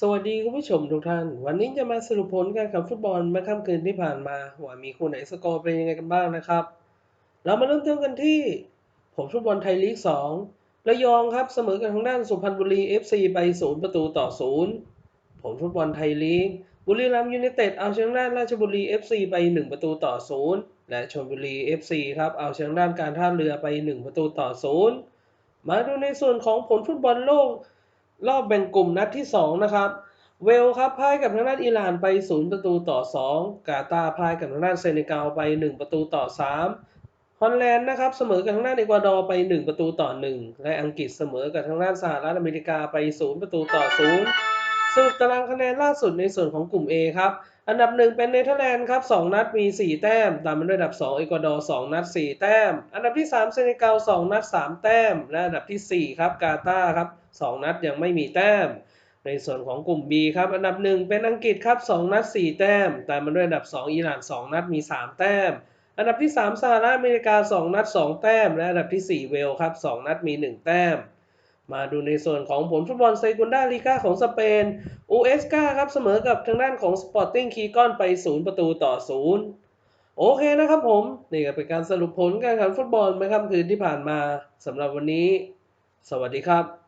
สวัสดีคุณผู้ชมทุกท่าน วันนี้จะมาสรุปผลการแข่งฟุตบอลเมื่อค่ำคืนที่ผ่านมา ว่ามีคู่ไหนสกอร์เป็นยังไงกันบ้างนะครับ เรามาเริ่มต้นกันที่ ผลฟุตบอลไทยลีก 2 ระยองครับเสมอกันทางด้านสุพรรณบุรี FC ไป 0 ประตูต่อ 0 ผลฟุตบอลไทยลีก บุรีรัมย์ยูไนเต็ดเอาชนะด้านราชบุรี FC ไป 1 ประตูต่อ 0 และชลบุรี FC ครับเอาชนะด้านการท่าเรือไป 1 ประตูต่อ 0 มาดูในส่วนของผลฟุตบอลโลก รอบแบ่งกลุ่มนัดที่ 2 นะครับ เวลครับพ่ายกับทางด้านอิหร่านไป 0 ประตูต่อ 2 กาตาพ่ายกับทางด้านเซเนกัลไป 1 ประตูต่อ 3 ฮอลแลนด์นะครับเสมอกับทางด้านเอกวาดอร์ไป 1 ประตูต่อ 1 และอังกฤษเสมอกับทางด้านสหรัฐอเมริกาไป 0 ประตูต่อ 0 สรุปตารางคะแนนล่าสุดในส่วนของกลุ่ม A ครับ อันดับ1เป็นเนเธอร์แลนด์ครับ 2 นัดมี 4 แต้ม ตามมาด้วยอันดับ 2 เอกวาดอร์ 2 นัด 4 แต้ม อันดับที่ 3 เซเนกัล 2 นัด 3 แต้ม และอันดับทีสี่ 4 ครับ กาตาร์ครับ 2 นัดยังไม่มีแต้ม ในส่วนของกลุ่ม B ครับ อันดับ 1 เป็นอังกฤษครับ 2 นัด 4 แต้ม ตามมาด้วยอันดับ 2 อิหร่าน 2 นัดมี 3 แต้ม อันดับที่ 3 สหรัฐอเมริกา 2 นัด 2 แต้ม และอันดับทีสี่4 เวลครับ 2 นัดมี 1 แต้ม มาดูในส่วนของผลฟุตบอลเซกุนดาลีกาของสเปนอูเอสกาครับเสมอกับทางด้านของสปอร์ติ้งคีกอนไป 0 ประตูต่อ 0 โอเคนะครับผม นี่ก็เป็นการสรุปผลการแข่งขันฟุตบอลเมื่อค่ำคืนที่ผ่านมาสำหรับวันนี้ สวัสดีครับ